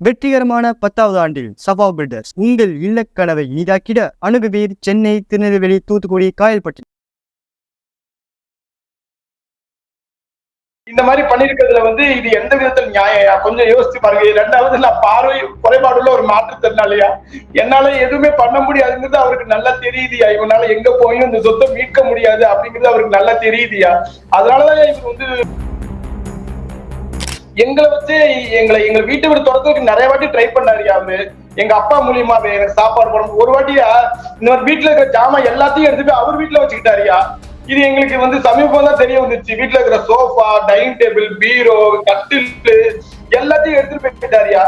வெற்றிகரமான பத்தாவது ஆண்டில் சபா பில்டர்ஸ் உங்கள் இல்லக்கனவை இனிதாக்கிட அணுகுவீர் சென்னை திருநெல்வேலி தூத்துக்குடி காயல்பட்டி. இந்த மாதிரி பண்ணிருக்கிறதுல வந்து இது எந்த விதத்தில் நியாயம் கொஞ்சம் யோசிச்சு பாருங்க. ரெண்டாவது நான் பார்வை குறைபாடுள்ள ஒரு மாற்றுத்திறனாளியா என்னால எதுவுமே பண்ண முடியாதுங்கிறது அவருக்கு நல்லா தெரியுதுயா? இவனால எங்க போயும் இந்த சொத்தை மீட்க முடியாது அப்படிங்கிறது அவருக்கு நல்லா தெரியுதுயா? அதனாலதான் இவர் வந்து எங்களை வச்சு எங்களை எங்க வீட்டை விட துரத்துறதுக்கு நிறைய வாட்டி ட்ரை பண்ணாரு அவரு எங்க அப்பா மூலியமா எனக்கு சாப்பாடு போடணும். ஒரு வாட்டியா இந்த மாதிரி வீட்டுல இருக்கிற ஜாமான் எல்லாத்தையும் எடுத்து போய் அவர் வீட்டுல வச்சுக்கிட்டாருயா இது எங்களுக்கு வந்து சமீபம் தான் தெரிய வந்துச்சு. வீட்டுல இருக்கிற சோஃபா டைனிங் டேபிள் பீரோ கட்டில் எல்லாத்தையும் எடுத்துட்டு போயிட்டாருயா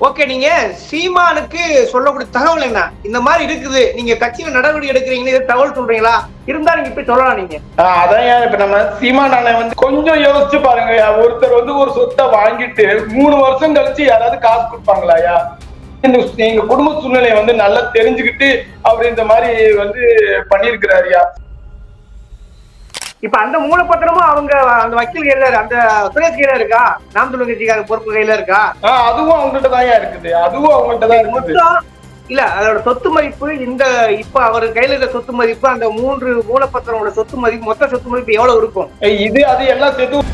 ஓகே நீங்க சீமானுக்கு சொல்லக்கூடிய தகவல் என்ன? இந்த மாதிரி இருக்குது. நீங்க கட்சியில நடவடிக்கை எடுக்கிறீங்கன்னு தகவல் சொல்றீங்களா? இருந்தா நீங்க இப்படி சொல்லலாம் நீங்க. அதான் இப்ப நம்ம சீமான் அண்ணன் வந்து கொஞ்சம் யோசிச்சு பாருங்க ஒருத்தர் வந்து ஒரு சொத்தை வாங்கிட்டு மூணு வருஷம் கழிச்சு யாராவது காசு கொடுப்பாங்களாயா இந்த எங்க குடும்ப சூழ்நிலையை வந்து நல்லா தெரிஞ்சுக்கிட்டு அவர் இந்த மாதிரி வந்து பண்ணிருக்கிறாருயா இப்ப அந்த மூலப்பத்திரமும் அவங்க அந்த வக்கீல் கையில அந்த சுரேஷ் கையில இருக்கா? நாம் தமிழ் கட்சிக்கார பொறுப்பு கையில இருக்கா? அதுவும் அவங்கள்ட்ட தான் இருக்குது. அதுவும் அவங்கள்ட்ட தான் இருக்குது. இல்ல அதோட சொத்து மதிப்பு இந்த இப்ப அவர் கையில இருக்க சொத்து மதிப்பு அந்த மூன்று மூலப்பத்திரமோட சொத்து மதிப்பு மொத்த சொத்து மதிப்பு எவ்வளவு இருக்கும்? இது அது எல்லாம் சேர்த்து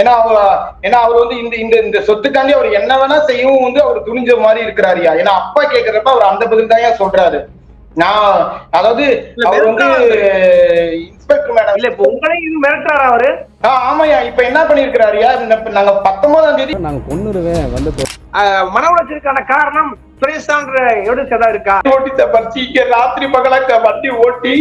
ஏன்னா அவர் ஏன்னா அவர் வந்து இந்த இந்த இந்த சொத்துக்காண்டி அவர் என்ன வேணா செய்யவும் வந்து அவர் துணிஞ்ச மாதிரி இருக்கிறாருயா ஏன்னா அப்பா கேக்குறப்ப அவர் அந்த பதில் தான் சொல்றாரு. நான் அதாவது அவர் வந்து இன்ஸ்பெக்டர் மேடம் இல்ல இப்ப உங்களையும் மிரட்டுறாரா அவரு? ஆஹ் ஆமாய்யா இப்ப என்ன பண்ணிருக்கிறாருயா நாங்க பத்தொன்பதாம் தேதி நாங்க கொன்னுருவேன் வந்து மன உளைச்சலுக்கான காரணம் சுரேஷ் தான்ற எவிடன்ஸ் ஏதாவது இருக்கா? ஓட்டி தப்பறிச்சு இங்க ராத்திரி பகலா க- வண்டி ஓட்டி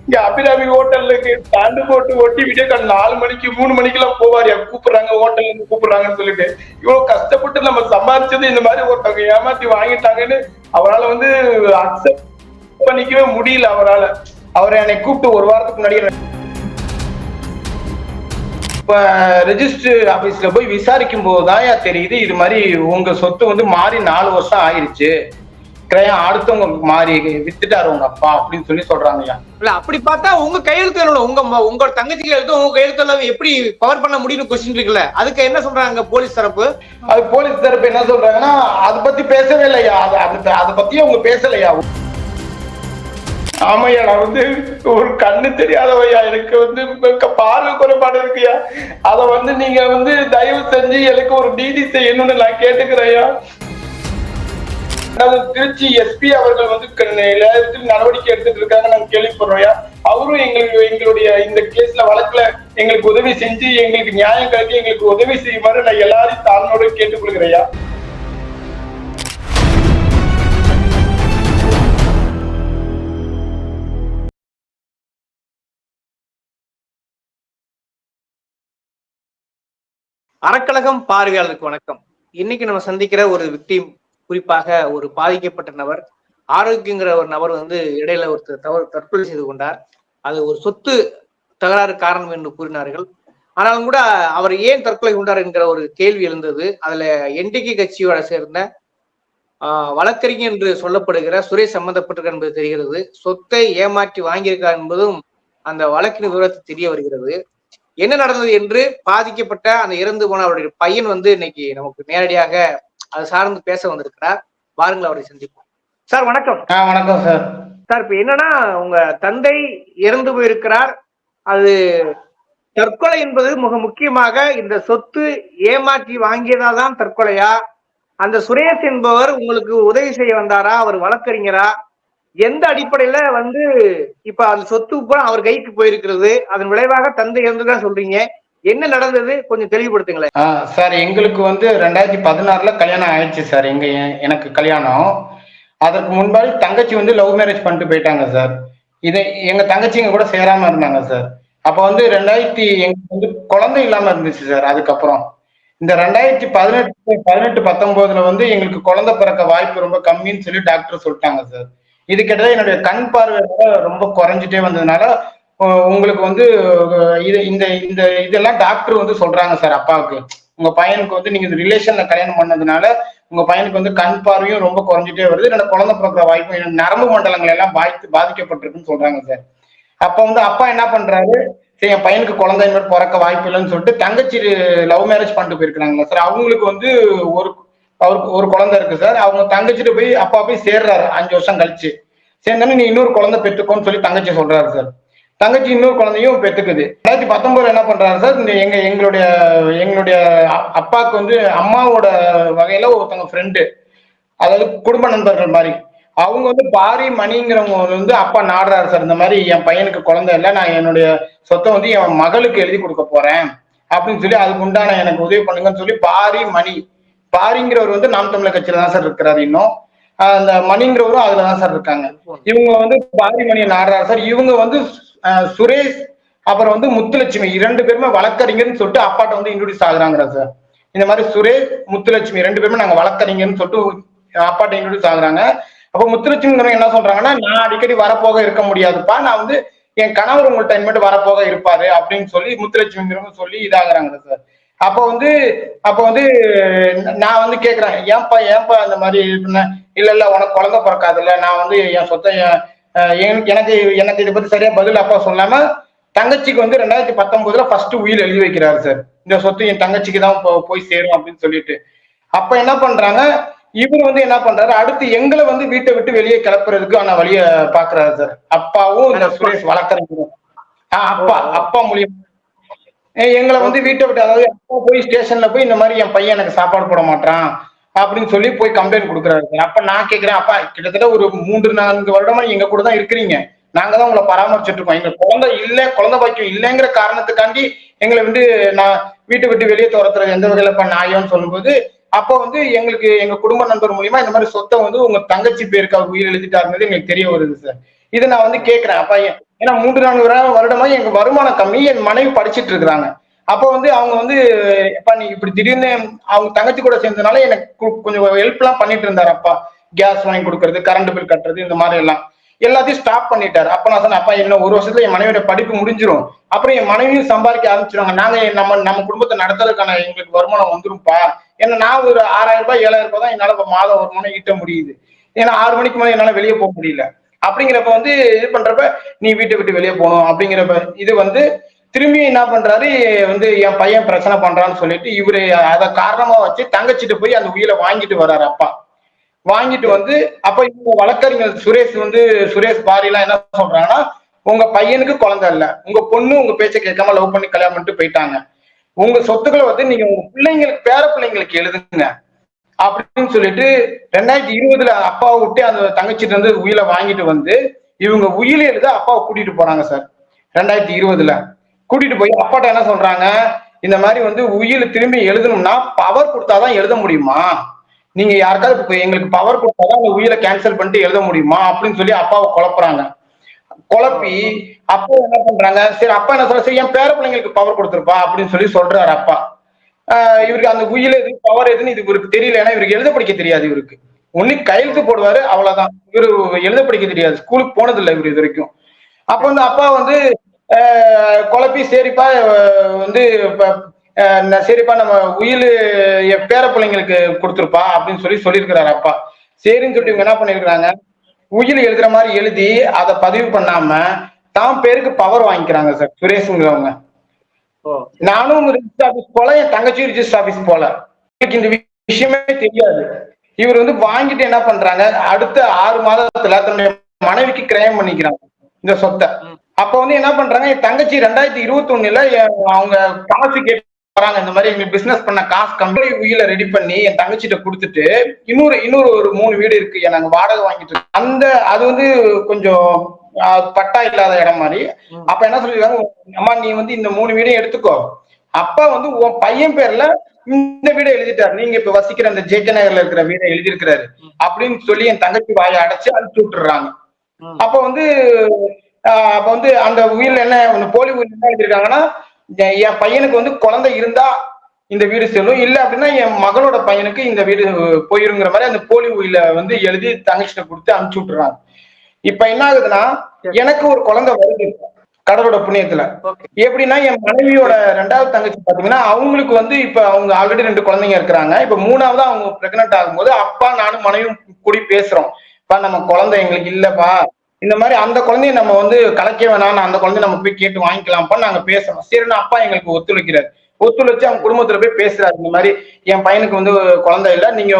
இங்க அபிராமி ஹோட்டலுக்கு ஸ்டாண்டு போட்டு ஓட்டி விடிய கால் நாலு மணிக்கு மூணு மணிக்கு எல்லாம் போவாரு கூப்பிடுறாங்க ஹோட்டல்ல இருந்து கூப்பிடுறாங்கன்னு சொல்லிட்டு. இவ்வளவு கஷ்டப்பட்டு நம்ம சம்பாதிச்சது இந்த மாதிரி ஒருத்தவங்க ஏமாத்தி வாங்கிட்டாங்கன்னு அவரால வந்து அக்செப்ட் பண்ணிக்கவே முடியல அவரால. அவரை என்னை கூப்பிட்டு ஒரு வாரத்துக்கு முன்னாடி இப்ப ரெஜிஸ்டர் ஆபீஸ்ல போய் விசாரிக்கும் போதுதான் தெரியுது. இது மாதிரி உங்க சொத்து வந்து மாறி நாலு வருஷம் ஆயிருச்சு. கிரயம் அடுத்தவங்க மாறி வித்துட்டாரு உங்க அப்பா அப்படின்னு சொல்லி சொல்றாங்கய்யா. இல்ல அப்படி பார்த்தா உங்க கையெழுத்து இல்ல உங்க உங்க தங்கச்சி கையெழுத்து உங்க கையெழுத்து எல்லாம் எப்படி பவர் பண்ண முடியும்னு கொஸ்டின் இருக்குல்ல. அதுக்கு என்ன சொல்றாங்க போலீஸ் தரப்பு? அது போலீஸ் தரப்பு என்ன சொல்றாங்கன்னா அதை பத்தி பேசவே இல்லையா? அது அது அதை பத்தியே அவங்க பேசலையா? ஆமையா நான் வந்து ஒரு கண்ணு தெரியாதவையா? எனக்கு வந்து பார்வை குறைபாடு இருக்குயா அத வந்து நீங்க வந்து தயவு செஞ்சு எனக்கு ஒரு டிடி செய்யணும்னு நான் கேட்டுக்கிறேயா திருச்சி எஸ்பி அவர்கள் வந்து நடவடிக்கை எடுத்துட்டு இருக்காங்க நாங்க கேள்விப்படுறோம்யா. அவரும் எங்களுக்கு எங்களுடைய இந்த கேஸ்ல வழக்குல எங்களுக்கு உதவி செஞ்சு எங்களுக்கு நியாயம் கழித்து எங்களுக்கு உதவி செய்யுமாறு நான் எல்லாரையும் தாழ்மையோட கேட்டுக்கொள்கிறேயா அறக்கழகம் பார்வையாளருக்கு வணக்கம். இன்னைக்கு நம்ம சந்திக்கிற ஒரு விக்டிம் குறிப்பாக ஒரு பாதிக்கப்பட்ட நபர் ஆரோக்கியங்கிற ஒரு நபர் வந்து இடையில ஒருத்தர் தவறு தற்கொலை செய்து கொண்டார். அது ஒரு சொத்து தகராறு காரணம் என்று கூறினார்கள். ஆனாலும் கூட அவர் ஏன் தற்கொலை கொண்டார் என்கிற ஒரு கேள்வி எழுந்தது. அதுல என்டிகே கட்சியோட சேர்ந்த ஆஹ், வழக்கறிஞர் என்று சொல்லப்படுகிற சுரேஷ் சம்பந்தப்பட்டிருக்க என்பது தெரிகிறது. சொத்தை ஏமாற்றி வாங்கியிருக்கார் என்பதும் அந்த வழக்கின் விவரத்தை தெரிய வருகிறது. என்ன நடந்தது என்று பாதிக்கப்பட்ட அந்த இறந்து போன அவருடைய பையன் வந்து இன்னைக்கு நமக்கு நேரடியாக அது சார்ந்து பேச வந்திருக்கிறார். வாருங்கள் அவரை சந்திப்போம். சார் வணக்கம். வணக்கம் சார். சார் இப்ப என்னன்னா உங்க தந்தை இறந்து போயிருக்கிறார். அது தற்கொலை என்பது மிக முக்கியமாக இந்த சொத்து ஏமாற்றி வாங்கியதால் தான் தற்கொலையா? அந்த சுரேஷ் என்பவர் உங்களுக்கு உதவி செய்ய வந்தாரா? அவர் வழக்கறிஞரா? எந்த அடிப்படையில வந்து இப்ப அந்த சொத்து பூரா அவர் கைக்கு போயிருக்கிறது அதன் விளைவாக தந்தை இறந்துதான் சொல்றீங்க. என்ன நடந்தது? கொஞ்சம் தெளிவுபடுத்துங்களேன். ஆ, சார் எங்களுக்கு வந்து ரெண்டாயிரத்தி பதினாறுல கல்யாணம் ஆயிடுச்சு சார் எங்க எனக்கு கல்யாணம். அதற்கு முன்பாடி தங்கச்சி வந்து லவ் மேரேஜ் பண்ணிட்டு போயிட்டாங்க சார். இதை எங்க தங்கச்சிங்க கூட சேராம இருந்தாங்க சார். அப்ப வந்து ரெண்டாயிரத்தி எங்களுக்கு வந்து குழந்தை இல்லாம இருந்துச்சு சார் அதுக்கப்புறம். இந்த ரெண்டாயிரத்தி பதினெட்டு பதினெட்டு பத்தொன்பதுல வந்து எங்களுக்கு குழந்தை பிறக்க வாய்ப்பு ரொம்ப கம்மின்னு சொல்லி டாக்டர் சொல்லிட்டாங்க சார். இது கிட்டத்தட்ட என்னுடைய கண் பார்வை ரொம்ப குறைஞ்சிட்டே வந்ததுனால உங்களுக்கு வந்து இது இந்த இந்த இதெல்லாம் டாக்டர் வந்து சொல்றாங்க சார் அப்பாவுக்கு. உங்க பையனுக்கு வந்து நீங்க இந்த ரிலேஷன்ல கல்யாணம் பண்ணதுனால உங்க பையனுக்கு வந்து கண் பார்வையும் ரொம்ப குறைஞ்சிட்டே வருது. என்னோட குழந்தை பிறக்கிற வாய்ப்பும் நரம்பு மண்டலங்கள் எல்லாம் பாதித்து பாதிக்கப்பட்டிருக்குன்னு சொல்றாங்க சார் அப்ப வந்து அப்பா என்ன பண்றாரு? சரி என் பையனுக்கு குழந்தை மாதிரி பிறக்க வாய்ப்பு இல்லைன்னு சொல்லிட்டு தங்கச்சி லவ் மேரேஜ் பண்ணிட்டு போயிருக்கிறாங்களா சார் அவங்களுக்கு வந்து ஒரு அவருக்கு ஒரு குழந்தை இருக்கு சார். அவங்க தங்கச்சிட்டு போய் அப்பா போய் சேர்றாரு. அஞ்சு வருஷம் கழிச்சு. சேர்ந்தானே நீ இன்னொரு குழந்தை பெற்றுக்கோன்னு சொல்லி தங்கச்சி சொல்றாரு சார். தங்கச்சி இன்னொரு குழந்தையும் பெற்றுக்குது. ரெண்டாயிரத்தி பத்தொன்பதுல என்ன பண்றாரு சார் இந்த எங்க எங்களுடைய எங்களுடைய அப்பாவுக்கு வந்து அம்மாவோட வகையில ஒருத்தவங்க ஃப்ரெண்டு அதாவது குடும்ப நண்பர்கள் மாதிரி. அவங்க வந்து பாரி மணிங்கிறவங்க வந்து அப்பா நாடுறாரு சார். இந்த மாதிரி என் பையனுக்கு குழந்தை இல்லை நான் என்னுடைய சொத்தை வந்து என் மகளுக்கு எழுதி கொடுக்க போறேன் அப்படின்னு சொல்லி அதுக்கு உண்டான எனக்கு உதவி பண்ணுங்கன்னு சொல்லி பாரி மணி பாரிங்கிறவர் வந்து நாம் தமிழர் கட்சியில தான் சார் இருக்கிறாரு இன்னும். அந்த மணிங்கிறவரும் அதுல தான் சார் இருக்காங்க. இவங்க வந்து பாரி மணி நாடுறாரு சார். இவங்க வந்து சுரேஷ் அப்புறம் வந்து முத்துலட்சுமி இரண்டு பேருமே வழக்கறிஞர்னு சொல்லிட்டு அப்பாட்ட வந்து இன்ட்ரோடியூஸ் ஆகுறாங்க சார். இந்த மாதிரி சுரேஷ் முத்துலட்சுமி ரெண்டு பேருமே நாங்க வழக்கறிஞர்னு சொல்லிட்டு அப்பாட்ட இன்ட்ரோடியூஸ் ஆகுறாங்க. அப்போ முத்துலட்சுமி என்ன சொல்றாங்கன்னா நான் அடிக்கடி வரப்போக இருக்க முடியாதுப்பா. நான் வந்து என் கணவர் உங்கள்ட்ட இனிமேட்டு வரப்போக இருப்பாரு அப்படின்னு சொல்லி முத்துலட்சுமிங்கிறவங்க சொல்லி இதாகிறாங்க சார். அப்போ வந்து அப்போ வந்து நான் வந்து கேக்குறேன் ஏன்பா ஏன்பா அந்த மாதிரி இருக்குன்னு இல்ல இல்ல உனக்கு குழந்தை பிறக்காதுல்ல நான் வந்து என் சொத்தை எனக்கு எனக்கு இதை பத்தி சரியா பதில் அப்பா சொல்லாம தங்கச்சிக்கு வந்து ரெண்டாயிரத்தி பத்தொன்பதுல ஃபர்ஸ்ட் உயில் எழுதி வைக்கிறாரு சார் இந்த சொத்து என் தங்கச்சிக்கு தான் போய் சேரும் அப்படின்னு சொல்லிட்டு. அப்ப என்ன பண்றாங்க இவர் வந்து என்ன பண்றாரு அடுத்து எங்களை வந்து வீட்டை விட்டு வெளியே கிளப்புறதுக்கான வழிய பாக்குறாரு சார் அப்பாவும் இந்த சுரேஷ் ஆஹ் அப்பா அப்பா மூலியம். எங்களை வந்து வீட்டை விட்டு அதாவது அப்பா போய் ஸ்டேஷன்ல போய் இந்த மாதிரி என் பையன் எனக்கு சாப்பாடு போட மாட்டான் அப்படின்னு சொல்லி போய் கம்ப்ளைண்ட் கொடுக்குறாரு சார். அப்ப நான் கேக்குறேன் அப்பா கிட்டத்தட்ட ஒரு மூன்று நான்கு வருடமா எங்க கூட தான் இருக்கிறீங்க. நாங்க தான் உங்களை பராமரிச்சுட்டு இருக்கோம். எங்க குழந்தை இல்ல குழந்தை பாக்கியம் இல்லைங்கிற காரணத்துக்காண்டி எங்களை வந்து நான் வீட்டை விட்டு வெளியே துரத்துறது எந்த வகையில இப்ப நாயோன்னு சொல்லும்போது அப்போ வந்து எங்களுக்கு எங்க குடும்ப நண்பர் மூலியமா இந்த மாதிரி சொத்தை வந்து உங்க தங்கச்சி பேருக்கு அவர் உயிர் எழுதிட்டாருங்கிறது எங்களுக்கு தெரிய வருது சார். இதை நான் வந்து கேட்கிறேன் அப்பா ஏன்னா மூன்று நான்கு வருடமா எங்க வருமானம் கம்மி என் மனைவி படிச்சிட்டு இருக்கிறாங்க. அப்போ வந்து அவங்க வந்து எப்பா நீ இப்படி திடீர்னு அவங்க தங்கச்சி கூட சேர்ந்ததுனால எனக்கு கு- கொஞ்சம் ஹெல்ப் எல்லாம் பண்ணிட்டு இருந்தாரு அப்பா. கேஸ் வாங்கி கொடுக்கறது கரண்ட் பில் கட்டுறது இந்த மாதிரி எல்லாம். எல்லாத்தையும் ஸ்டாப் பண்ணிட்டாரு. அப்ப நான் சொன்னேன் அப்பா என்ன ஒரு வருஷத்துல என் மனைவியோட படிப்பு முடிஞ்சிரும். அப்புறம் என் மனைவியும் சம்பாதிக்க ஆரம்பிச்சிருவாங்க. நாங்க நம்ம நம்ம குடும்பத்தை நடத்துறதுக்கான எங்களுக்கு வருமானம் வந்துரும்ப்பா. ஏன்னா நான் ஒரு ஆறாயிரம் ரூபாய் ஏழாயிரம் ரூபாய் தான் என்னால மாதம் வருமானம் ஈட்ட முடியுது. ஏன்னா ஆறு மணிக்கு மேலே என்னால வெளியே போக முடியல. அப்படிங்கிறப்ப வந்து இது பண்றப்ப நீ வீட்டை விட்டு வெளியே போகணும் அப்படிங்கிறப்ப இது வந்து திரும்பி என்ன பண்றாரு வந்து என் பையன் பிரச்சனை பண்றான்னு சொல்லிட்டு இவரு அதை காரணமா வச்சு தங்கச்சிட்டு போய் அந்த உயிரை வாங்கிட்டு வர்றாரு அப்பா. வாங்கிட்டு வந்து அப்ப இவங்க வழக்கறிஞர் சுரேஷ் வந்து சுரேஷ் பாரிலாம் என்ன சொல்றாங்கன்னா உங்க பையனுக்கு குழந்தை இல்ல. உங்க பொண்ணு உங்க பேச்சை கேட்காம லவ் பண்ணி கல்யாணம் பண்ணிட்டு போயிட்டாங்க. உங்க சொத்துக்களை வந்து நீங்க உங்க பிள்ளைங்களுக்கு பேர பிள்ளைங்களுக்கு எழுதுங்க. அப்படின்னு சொல்லிட்டு ரெண்டாயிரத்தி இருபதுல அப்பாவை விட்டு அந்த தங்கச்சிட்டு இருந்து உயிரை வாங்கிட்டு வந்து இவங்க உயிலே எழுத அப்பாவை கூட்டிட்டு போறாங்க சார். ரெண்டாயிரத்தி இருபதுல. கூட்டிட்டு போய் அப்பாட்ட என்ன சொல்றாங்க? இந்த மாதிரி வந்து உயில திரும்பி எழுதணும்னா பவர் கொடுத்தாதான் எழுத முடியுமா? நீங்க யாருக்காவது எங்களுக்கு பவர் கொடுத்தாதான் அந்த உயிரை கேன்சல் பண்ணிட்டு எழுத முடியுமா? அப்படின்னு சொல்லி அப்பாவை குழப்புறாங்க. குழப்பி அப்பா என்ன பண்றாங்க? சரி அப்பா என்ன சொல்ற சரி என் பேர பிள்ளைங்களுக்கு பவர் கொடுத்துருப்பா அப்படின்னு சொல்லி சொல்றாரு அப்பா. இவருக்கு அந்த உயில் எது பவர் எதுன்னு இது இவருக்கு தெரியல. ஏன்னா இவருக்கு எழுத படிக்க தெரியாது இவருக்கு. ஒண்ணு கையெழுத்து போடுவாரு அவ்வளவுதான். இவரு எழுத படிக்க தெரியாது. ஸ்கூலுக்கு போனது இல்லை இது வரைக்கும். அப்ப வந்து அப்பா வந்து குழப்பி சரிப்பா வந்து சரிப்பா நம்ம உயில் என் பேர பிள்ளைங்களுக்கு கொடுத்துருப்பா அப்படின்னு சொல்லி சொல்லியிருக்கிறாரு அப்பா. சரின்னு சொல்லிட்டு இவங்க என்ன பண்ணிருக்கிறாங்க உயில் எழுதுற மாதிரி எழுதி அதை பதிவு பண்ணாம தான் பேருக்கு பவர் வாங்கிக்கிறாங்க சார் சுரேஷ்ங்கிறவங்க. நானும் ரிஜிஸ்டர் ஆபீஸ் போல என் தங்கச்சியும் ரிஜிஸ்டர் ஆபீஸ் போல. எனக்கு இந்த விஷயமே தெரியாது. இவர் வந்து வாங்கிட்டு என்ன பண்றாங்க அடுத்த ஆறு மாதத்துல தன்னுடைய மனைவிக்கு கிரயம் பண்ணிக்கிறாங்க இந்த சொத்தை. அப்ப வந்து என்ன பண்றாங்க என் தங்கச்சி ரெண்டாயிரத்தி இருபத்தி ஒண்ணுல அவங்க காசு கேட்டு வராங்க இந்த மாதிரி எங்களுக்கு பிசினஸ் பண்ண காசு கம்பெனி உயில ரெடி பண்ணி என் தங்கச்சிட்ட கொடுத்துட்டு இன்னொரு இன்னொரு ஒரு மூணு வீடு இருக்கு நாங்க வாடகை வாங்கிட்டு. அந்த அது வந்து கொஞ்சம் பட்டா இல்லாத இடம் மாதிரி. அப்ப என்ன சொல்லிருக்காங்க? அம்மா நீ வந்து இந்த மூணு வீடையும் எடுத்துக்கோ. அப்பா வந்து உன் பையன் பேர்ல இந்த வீடை எழுதிட்டாரு. நீங்க இப்ப வசிக்கிற அந்த ஜேகே நகர்ல இருக்கிற வீடை எழுதியிருக்கிறாரு. அப்படின்னு சொல்லி என் தங்கச்சி வாயை அடைச்சு அனுப்பிச்சு விட்டுறாங்க. அப்ப வந்து அப்ப வந்து அந்த உயிரில் என்ன போலி உயிர் என்ன எழுதியிருக்காங்கன்னா என் என் பையனுக்கு வந்து குழந்தை இருந்தா இந்த வீடு செல்லும். இல்ல அப்படின்னா என் மகளோட பையனுக்கு இந்த வீடு போயிருங்கிற மாதிரி அந்த போலி உயில வந்து எழுதி தங்கச்சிட்ட கொடுத்து அனுப்பிச்சு விட்டுறாங்க. இப்ப என்ன ஆகுதுன்னா எனக்கு ஒரு குழந்தை வருது கடவுளோட புண்ணியத்துல. எப்படின்னா என் மனைவியோட ரெண்டாவது தங்கச்சி பாத்தீங்கன்னா அவங்களுக்கு வந்து இப்ப அவங்க ஆல்ரெடி ரெண்டு குழந்தைங்க இருக்கிறாங்க. இப்ப மூணாவது அவங்க பிரெக்னென்ட் ஆகும்போது அப்பா நானும் மனைவியும் கூடி பேசுறோம். பா நம்ம குழந்தை எங்களுக்கு இல்லப்பா. இந்த மாதிரி அந்த குழந்தைய நம்ம வந்து கலைக்க வேணாம். அந்த குழந்தைய நம்ம போய் கேட்டு வாங்கிக்கலாம்ப்பா. நாங்க பேசணும் சரின்னு அப்பா எங்களுக்கு ஒத்துழைக்கிறாரு. ஒத்துழைச்சு அவங்க குடும்பத்துல போய் பேசுறாரு. இந்த மாதிரி என் பையனுக்கு வந்து குழந்தை இல்லை. நீங்க